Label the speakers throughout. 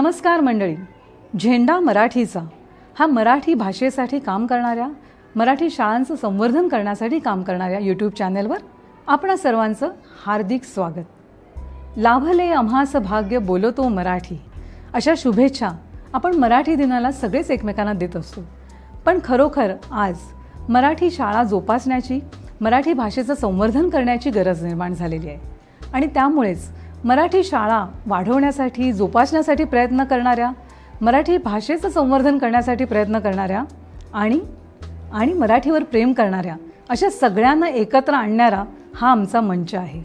Speaker 1: नमस्कार मंडळी. झेंडा मराठीचा. हा मराठी भाषेसाठी काम करणाऱ्या मराठी शाळांचं संवर्धन करण्यासाठी काम करणाऱ्या यूट्यूब चॅनेलवर आपणा सर्वांचं हार्दिक स्वागत. लाभले आम्हास भाग्य बोलतो मराठी. अशा शुभेच्छा आपण मराठी दिनाला सगळेच एकमेकांना देत असतो पण खरोखर आज मराठी शाळा जोपासण्याची मराठी भाषेचं संवर्धन करण्याची गरज निर्माण झालेली आहे. आणि त्यामुळेच मराठी शाळा वाढवण्यासाठी जोपासण्यासाठी प्रयत्न करणाऱ्या मराठी भाषेचं संवर्धन करण्यासाठी प्रयत्न करणाऱ्या आणि आणि मराठीवर प्रेम करणाऱ्या अशा सगळ्यांना एकत्र आणणारा हा आमचा मंच आहे.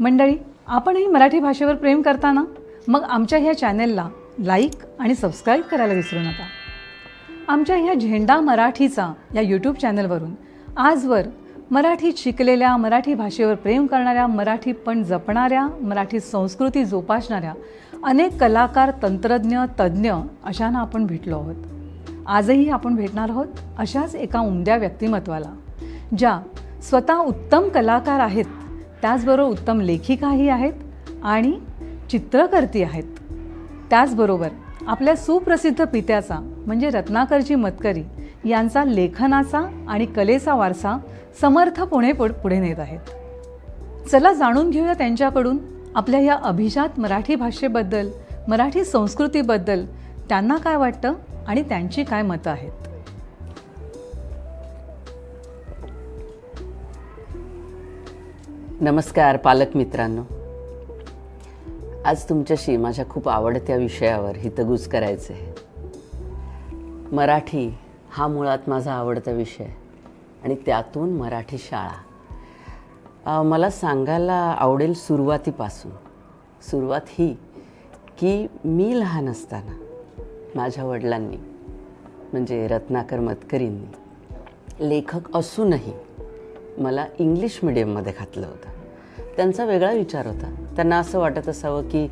Speaker 1: मंडळी आपणही मराठी भाषेवर प्रेम करताना मग आमच्या ह्या चॅनेलला लाईक आणि सबस्क्राईब करायला विसरू नका. आमच्या ह्या झेंडा मराठीचा या यूट्यूब चॅनलवरून आजवर मराठीत शिकलेल्या मराठी भाषेवर प्रेम करणाऱ्या मराठी पण जपणाऱ्या मराठी संस्कृती जोपासणाऱ्या अनेक कलाकार तंत्रज्ञ तज्ज्ञ अशांना आपण भेटलो आहोत. आजही आपण भेटणार आहोत अशाच एका उमद्या व्यक्तिमत्वाला ज्या स्वतः उत्तम कलाकार आहेत त्याचबरोबर उत्तम लेखिकाही आहेत आणि चित्रकर्ती आहेत. त्याचबरोबर आपल्या सुप्रसिद्ध पित्याचा म्हणजे रत्नाकरजी मतकरी यांचा लेखनाचा आणि कलेचा वारसा समर्थ पुणे पुढे नेत आहेत. चला जाणून घेऊया त्यांच्याकडून आपल्या या अभिजात मराठी भाषेबद्दल मराठी संस्कृतीबद्दल त्यांना काय वाटतं आणि त्यांची काय मतं आहेत.
Speaker 2: नमस्कार पालक मित्रांनो. आज तुमच्याशी माझ्या खूप आवडत्या विषयावर हितगुज करायचे आहे मराठी हा मुळात माझा आवडता विषय आणि त्यातून मराठी शाळा. मला सांगायला आवडेल सुरुवातीपासून. सुरुवात ही की मी लहान असताना माझ्या वडिलांनी म्हणजे रत्नाकर मतकरींनी लेखक असूनही मला इंग्लिश मिडियममध्ये घातलं होतं. त्यांचा वेगळा विचार होता. त्यांना असं वाटत असावं की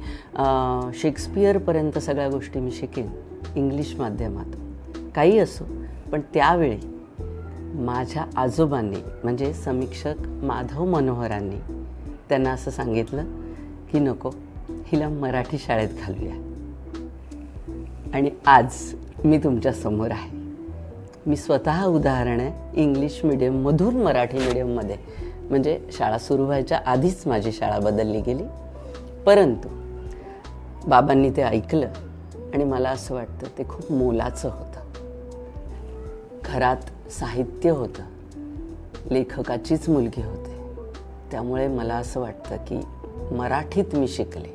Speaker 2: शेक्सपियरपर्यंत सगळ्या गोष्टी मी शिकेन इंग्लिश माध्यमात काही असो पण त्यावेळी माझ्या आजोबांनी म्हणजे समीक्षक माधव मनोहरांनी त्यांना असं सांगितलं की नको हिला मराठी शाळेत घालूया. आणि आज मी तुमच्यासमोर आहे. मी स्वतः उदाहरण आहे इंग्लिश मिडियममधून मराठी मिडियममध्ये म्हणजे शाळा सुरू व्हायच्या आधीच माझी शाळा बदलली गेली. परंतु बाबांनी ते ऐकलं आणि मला असं वाटतं ते खूप मोलाचं होतं. घरात साहित्य होतं. लेखकाचीच मुलगी होते. त्यामुळे मला असं वाटतं की मराठीत मी शिकले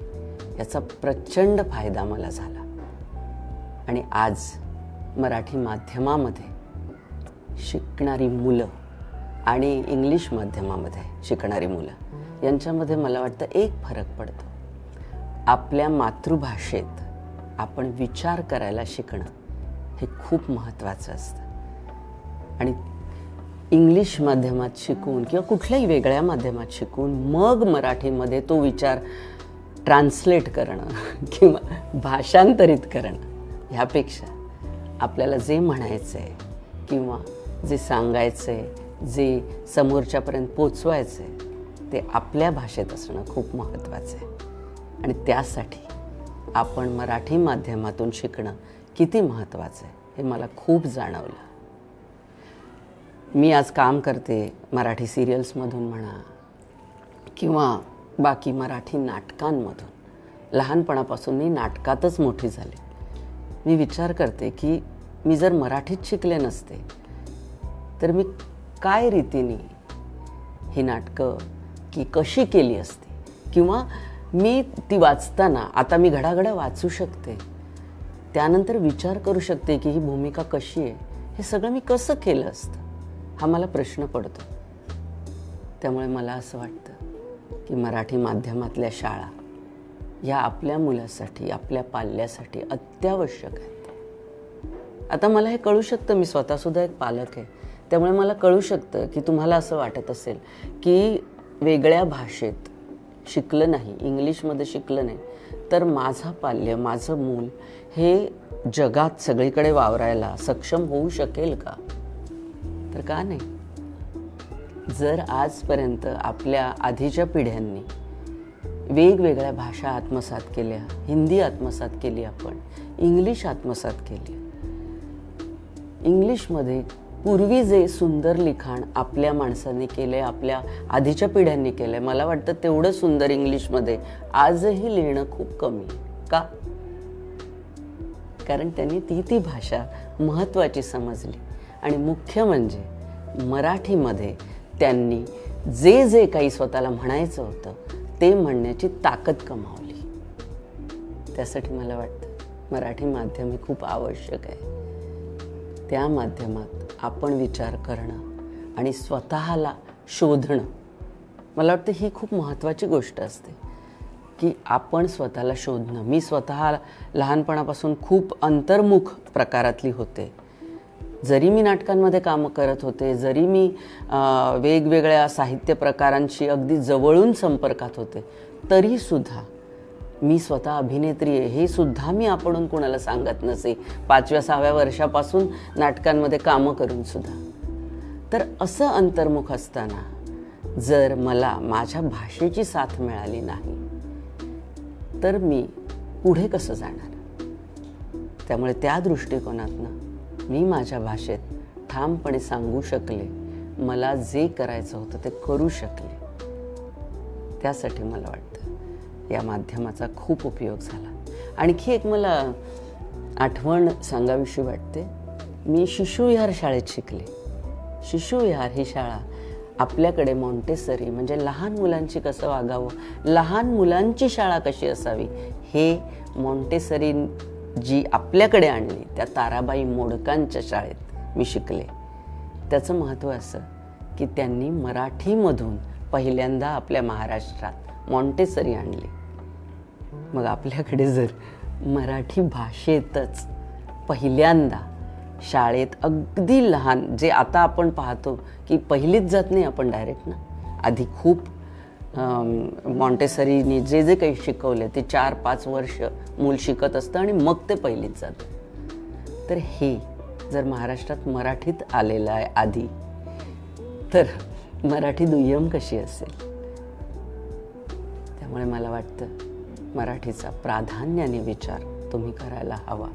Speaker 2: याचा प्रचंड फायदा मला झाला. आणि आज मराठी माध्यमामध्ये शिकणारी मुलं आणि इंग्लिश माध्यमामध्ये शिकणारी मुलं यांच्यामध्ये मला वाटतं एक फरक पडतो. आपल्या मातृभाषेत आपण विचार करायला शिकणं हे खूप महत्त्वाचं असतं. आणि इंग्लिश माध्यमात शिकून किंवा कुठल्याही वेगळ्या माध्यमात शिकून मग मराठीमध्ये तो विचार ट्रान्सलेट करणं किंवा भाषांतरित करणं ह्यापेक्षा आपल्याला जे म्हणायचं आहे किंवा जे सांगायचं आहे जे समोरच्यापर्यंत पोचवायचं आहे ते आपल्या भाषेत असणं खूप महत्त्वाचं आहे आणि त्यासाठी आपण मराठी माध्यमातून शिकणं किती महत्त्वाचं आहे हे मला खूप जाणवलं. मी आज काम करते मराठी सिरियल्समधून म्हणा किंवा बाकी मराठी नाटकांमधून. लहानपणापासून मी नाटकातच मोठी झाले. मी विचार करते की मी जर मराठीत शिकले नसते तर मी काय रीतीने ही नाटकं की कशी केली असती? किंवा मी ती वाचताना आता मी घडाघडा वाचू शकते त्यानंतर विचार करू शकते की ही भूमिका कशी आहे? हे सगळं मी कसं केलं असतं? हा मला प्रश्न पडतो. त्यामुळे मला असं वाटतं की मराठी माध्यमातल्या शाळा या आपल्या मुलासाठी आपल्या पाल्यासाठी अत्यावश्यक आहेत. आता मला हे कळू शकतं मी स्वतःसुद्धा एक पालक आहे. त्यामुळे मला कळू शकतं की तुम्हाला असं वाटत असेल की वेगळ्या भाषेत शिकलं नाही इंग्लिशमध्ये शिकलं नाही तर माझं पाल्य माझं मूल हे जगात सगळीकडे वावरायला सक्षम होऊ शकेल का? तर का नाही? जर आजपर्यंत आपल्या आधीच्या पिढ्यांनी वेगवेगळ्या भाषा आत्मसात केल्या हिंदी आत्मसात केली आपण इंग्लिश आत्मसात केली इंग्लिशमध्ये पूर्वी जे सुंदर लिखाण आपल्या माणसांनी केले आपल्या आधीच्या पिढ्यांनी केलंय मला वाटतं तेवढं सुंदर इंग्लिशमध्ये आजही लिहिणं खूप कमी का? कारण त्यांनी ती ती भाषा महत्त्वाची समजली. आणि मुख्य म्हणजे मराठीमध्ये त्यांनी जे जे काही स्वतःला म्हणायचं होतं ते म्हणण्याची ताकद कमावली. त्यासाठी मला वाटतं मराठी माध्यम हे खूप आवश्यक आहे. त्या माध्यमात आपण विचार करणं आणि स्वतःला शोधणं मला वाटतं ही खूप महत्त्वाची गोष्ट असते. की आपण स्वतःला शोधणं. मी स्वतः लहानपणापासून खूप अंतर्मुख प्रकारातली होते. जरी मी नाटकांमध्ये कामं करत होते जरी मी वेगवेगळ्या साहित्य प्रकारांशी अगदी जवळून संपर्कात होते तरीसुद्धा मी स्वतः अभिनेत्री आहे. हे सुद्धा मी आपण कोणाला सांगत नसे. पाचव्या सहाव्या वर्षापासून नाटकांमध्ये कामं करून सुद्धा. तर असं अंतर्मुख असताना जर मला माझ्या भाषेची साथ मिळाली नाही तर मी पुढे कसं जाणार? त्यामुळे त्या दृष्टिकोनातनं मी माझ्या भाषेत ठामपणे सांगू शकले मला जे करायचं होतं ते करू शकले. त्यासाठी मला वाटतं या माध्यमाचा खूप उपयोग झाला. आणखी एक मला आठवण सांगावीशी वाटते. मी शिशुविहार शाळेत शिकले. शिशुविहार ही शाळा आपल्याकडे मॉन्टेसरी म्हणजे लहान मुलांची कसं वागावं लहान मुलांची शाळा कशी असावी हे मॉन्टेसरी जी आपल्याकडे आणली त्या ताराबाई मोडकांच्या शाळेत मी शिकले. त्याचं महत्त्व असं की त्यांनी मराठीमधून पहिल्यांदा आपल्या महाराष्ट्रात मॉन्टेसरी आणली. मग आपल्याकडे जर मराठी भाषेतच पहिल्यांदा शाळेत अगदी लहान जे आता आपण पाहतो की पहिलीच जात नाही आपण डायरेक्ट ना आधी खूप मॉन्टेसरीने जे जे काही शिकवले ते चार पाच वर्ष मूल शिकत असतं आणि मग ते पहिलीच जातं. तर हे जर महाराष्ट्रात मराठीत आलेलं आहे आधी तर मराठी दुय्यम कशी असेल? त्यामुळे मला वाटतं मराठीचा प्राधान्याने विचार तुम्ही करायला हवा.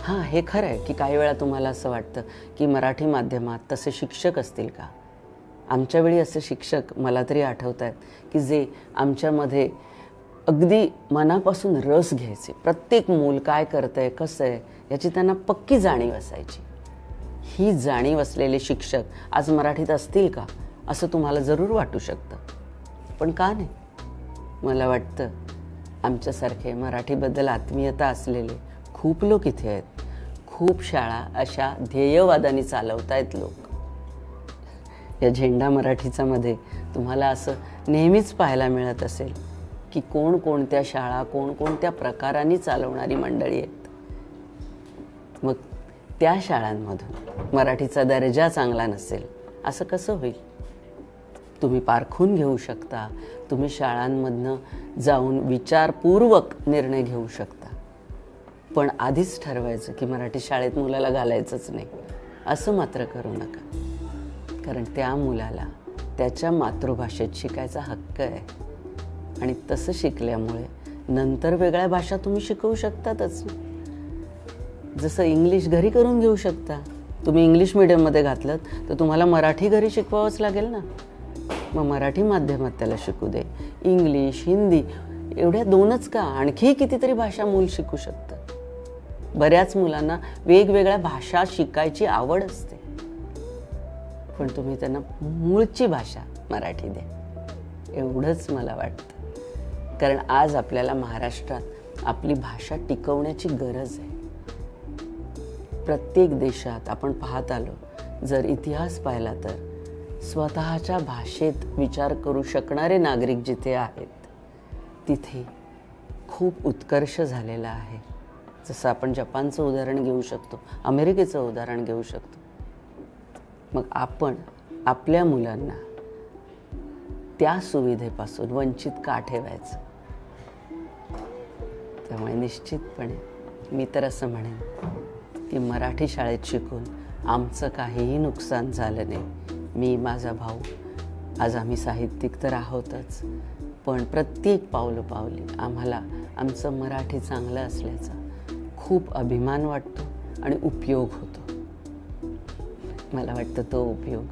Speaker 2: हां हे खरं आहे की काही वेळा तुम्हाला असं वाटतं की मराठी माध्यमात तसे शिक्षक असतील का? आमच्या वेळी असे शिक्षक मला तरी आठवत आहेत की जे आमच्यामध्ये अगदी मनापासून रस घ्यायचे. प्रत्येक मूल काय करतं आहे कसं आहे याची त्यांना पक्की जाणीव असायची. ही जाणीव असलेले शिक्षक आज मराठीत असतील का? असं तुम्हाला जरूर वाटू शकतं. पण का नाही? मला वाटतं आमच्यासारखे मराठीबद्दल आत्मीयता असलेले खूप लोक इथे आहेत. खूप शाळा अशा ध्येयवादाने चालवत आहेत लोक. या झेंडा मराठीचा मध्ये तुम्हाला असं नेहमीच पाहायला मिळत असेल. की कोणकोणत्या शाळा कोणकोणत्या प्रकाराने चालवणारी मंडळी आहेत. मग त्या शाळांमधून मराठीचा दर्जा चांगला नसेल असं कसं होईल? तुम्ही पारखून घेऊ शकता तुम्ही शाळांमधनं जाऊन विचारपूर्वक निर्णय घेऊ शकता. पण आधीच ठरवायचं की मराठी शाळेत मुलाला घालायचंच नाही असं मात्र करू नका. कारण त्या मुलाला त्याच्या मातृभाषेत शिकायचा हक्क आहे. आणि तसं शिकल्यामुळे नंतर वेगळ्या भाषा तुम्ही शिकवू शकतातच. जसं इंग्लिश घरी करून घेऊ शकता. तुम्ही इंग्लिश मिडियममध्ये घातलं तर तुम्हाला मराठी घरी शिकवावंच लागेल ना. मग मराठी माध्यमात त्याला शिकू दे. इंग्लिश हिंदी एवढ्या दोनच का आणखी कितीतरी भाषा मूल शिकू शकतं बऱ्याच मुलांना वेगवेगळ्या भाषा शिकायची आवड असते. पण तुम्ही त्यांना मूळची भाषा मराठी द्या. एवढंच मला वाटतं. कारण आज आपल्याला महाराष्ट्रात आपली भाषा टिकवण्याची गरज आहे. प्रत्येक देशात आपण पाहत आलो जर इतिहास पाहिला तर स्वतःच्या भाषेत विचार करू शकणारे नागरिक जिथे आहेत तिथे खूप उत्कर्ष झालेला आहे. जसं आपण जपानचं उदाहरण घेऊ शकतो अमेरिकेचं उदाहरण घेऊ शकतो. मग आपण आपल्या मुलांना त्या सुविधेपासून वंचित का ठेवायचं? त्यामुळे निश्चितपणे मी तर असं म्हणेन की मराठी शाळेत शिकून आमचं काहीही नुकसान झालं नाही. मी माझा भाऊ आज आम्ही साहित्यिक तर आहोतच पण प्रत्येक पावलं पावली आम्हाला आमचं मराठी चांगलं असल्याचा खूप अभिमान वाटतो आणि उपयोग होतो. मला वाटतं तो उपयोग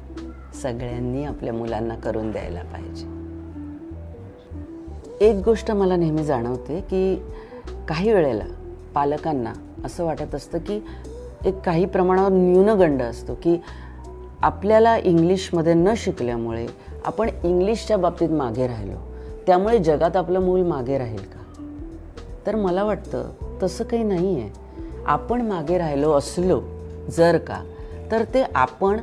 Speaker 2: सगळ्यांनी आपल्या मुलांना करून द्यायला पाहिजे. एक गोष्ट मला नेहमी जाणवते की काही वेळेला पालकांना असं वाटत असतं की एक काही प्रमाणावर न्यूनगंड असतो की आपल्याला इंग्लिशमध्ये न शिकल्यामुळे आपण इंग्लिशच्या बाबतीत मागे राहिलो. त्यामुळे जगात आपलं मूल मागे राहील का? तर मला वाटतं तसं काही नाही आहे आपण मागे राहिलो असलो जर का तर ते आपण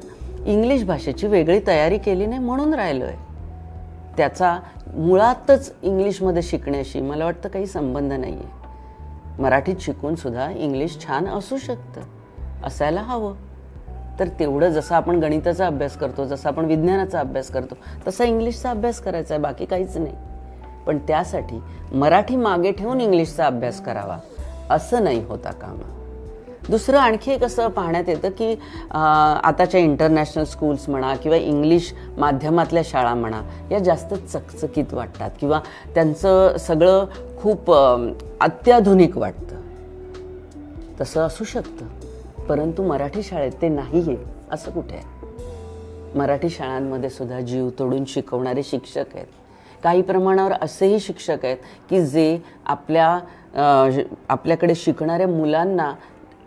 Speaker 2: इंग्लिश भाषेची वेगळी तयारी केली नाही म्हणून राहिलो आहे त्याचा मुळातच इंग्लिशमध्ये शिकण्याशी मला वाटतं काही संबंध नाही आहे मराठीत शिकून सुद्धा इंग्लिश छान असू शकतं. असायला हवं. तर तेवढं जसं आपण गणिताचा अभ्यास करतो जसं आपण विज्ञानाचा अभ्यास करतो तसा इंग्लिशचा अभ्यास करायचा आहे बाकी काहीच नाही. पण त्यासाठी मराठी मागे ठेवून इंग्लिशचा अभ्यास करावा असं नाही होता कामा. दुसरं आणखी एक असं पाहण्यात येतं की आताच्या इंटरनॅशनल स्कूल्स म्हणा किंवा इंग्लिश माध्यमातल्या शाळा म्हणा या जास्त चकचकीत वाटतात किंवा त्यांचं सगळं खूप अत्याधुनिक वाटतं. तसं असू शकतं परंतु मराठी शाळेत ते नाही आहे असं कुठे आहे? मराठी शाळांमध्ये सुद्धा जीव तोडून शिकवणारे शिक्षक आहेत. काही प्रमाणावर असेही शिक्षक आहेत की जे आपल्या आपल्याकडे शिकणाऱ्या मुलांना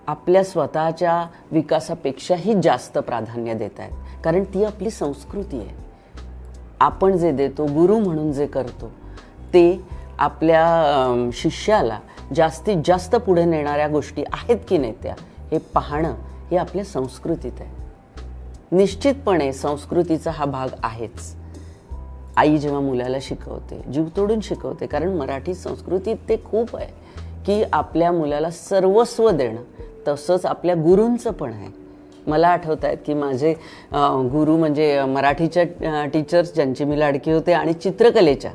Speaker 2: आपल्या स्वतःच्या विकासापेक्षाही जास्त प्राधान्य देत आहेत. कारण ती आपली संस्कृती आहे. आपण जे देतो गुरु म्हणून जे करतो ते आपल्या शिष्याला जास्तीत जास्त पुढे नेणाऱ्या गोष्टी आहेत की नाही त्या हे पाहणं हे आपल्या संस्कृतीत आहे. निश्चितपणे संस्कृतीचा हा भाग आहेच. आई जेव्हा मुलाला शिकवते जीव तोडून शिकवते कारण मराठी संस्कृतीत ते खूप आहे. की आपल्या मुलाला सर्वस्व देणं. तसंच आपल्या गुरूंचं पण आहे. मला आठवत आहेत की माझे गुरु म्हणजे मराठीच्या टीचर्स ज्यांची मी लाडकी होते आणि चित्रकलेच्या.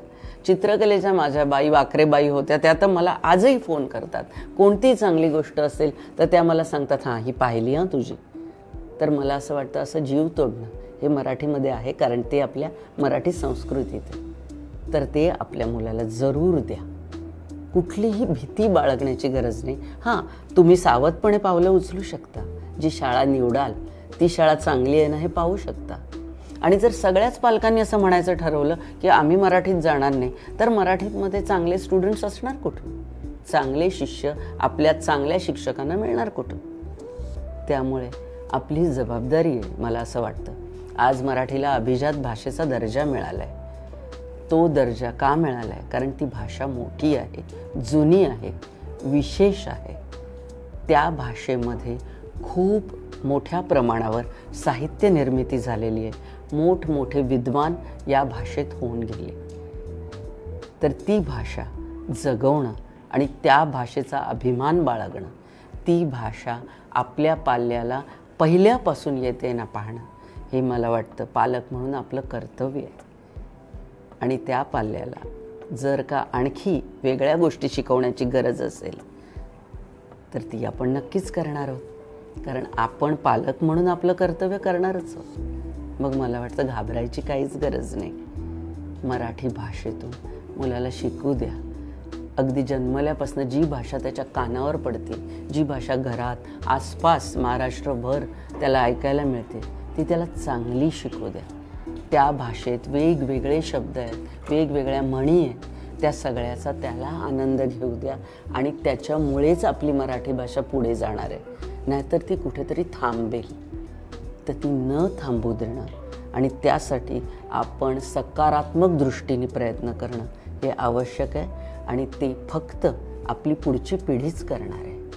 Speaker 2: चित्रकलेच्या माझ्या बाई वाकरेबाई होत्या. त्या तर मला आजही फोन करतात. कोणतीही चांगली गोष्ट असेल तर त्या मला सांगतात हां ही पाहिली हां तुझी. तर मला असं वाटतं असं जीव तोडणं हे मराठीमध्ये आहे कारण ते आपल्या मराठी संस्कृतीत आहे. तर ते आपल्या मुलाला जरूर द्या. कुठलीही भीती बाळगण्याची गरज नाही. हां तुम्ही सावधपणे पावलं उचलू शकता. जी शाळा निवडाल ती शाळा चांगली आहे ना हे पाहू शकता. आणि जर सगळ्याच पालकांनी असं म्हणायचं ठरवलं की आम्ही मराठीत जाणार नाही तर मराठीतमध्ये चांगले स्टुडंट्स असणार कुठून? चांगले शिष्य आपल्या चांगल्या शिक्षकांना मिळणार कुठून? त्यामुळे आपली जबाबदारी आहे मला असं वाटतं. आज मराठीला अभिजात भाषेचा दर्जा मिळाला आहे तो दर्जा का मिळाला आहे कारण ती भाषा मोठी आहे जुनी आहे विशेष आहे. त्या भाषेमध्ये खूप मोठ्या प्रमाणावर साहित्य निर्मिती झालेली आहे. मोठमोठे विद्वान या भाषेत होऊन गेले. तर ती भाषा जगवणं आणि त्या भाषेचा अभिमान बाळगणं ती भाषा आपल्या पाल्याला पहिल्यापासून येते ना पाहणं हे मला वाटतं पालक म्हणून आपलं कर्तव्य आहे. आणि त्या पाल्याला जर का आणखी वेगळ्या गोष्टी शिकवण्याची गरज असेल तर ती आपण नक्कीच करणार आहोत. कारण आपण पालक म्हणून आपलं कर्तव्य करणारच आहोत. मग मला वाटतं घाबरायची काहीच गरज नाही. मराठी भाषेतून मुलाला शिकू द्या. अगदी जन्मल्यापासून जी भाषा त्याच्या कानावर पडते जी भाषा घरात आसपास महाराष्ट्रभर त्याला ऐकायला मिळते ती त्याला चांगली शिकू द्या. त्या भाषेत वेगवेगळे शब्द आहेत वेगवेगळ्या म्हणी आहेत त्या सगळ्याचा त्याला आनंद घेऊ द्या. आणि त्याच्यामुळेच आपली मराठी भाषा पुढे जाणार आहे. नाहीतर ती कुठेतरी थांबेल. तर ती न थांबू देणं आणि त्यासाठी आपण सकारात्मक दृष्टीने प्रयत्न करणं हे आवश्यक आहे. आणि ते फक्त आपली पुढची पिढीच करणार आहे.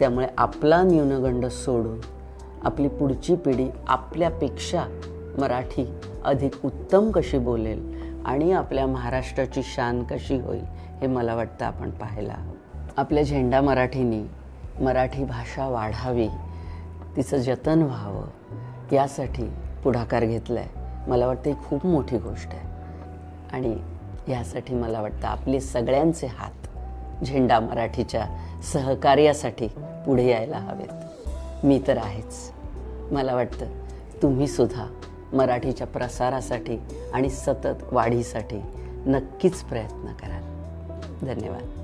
Speaker 2: त्यामुळे आपला न्यूनगंड सोडून आपली पुढची पिढी आपल्यापेक्षा मराठी अधिक उत्तम कशी बोलेल आणि आपल्या महाराष्ट्राची शान कशी होईल हे मला वाटतं आपण पाहायला हवं. आपल्या झेंडा मराठीने मराठी भाषा वाढावी तिचं जतन व्हावं यासाठी पुढाकार घेतला आहे मला वाटतं ही खूप मोठी गोष्ट आहे. आणि यासाठी मला वाटतं आपले सगळ्यांचे हात झेंडा मराठीच्या सहकार्यासाठी पुढे यायला हवेत. मी तर आहेच. मला वाटतं तुम्ही सुद्धा मराठीच्या प्रसारासाठी आणि सतत वाढीसाठी नक्कीच प्रयत्न कराल. धन्यवाद.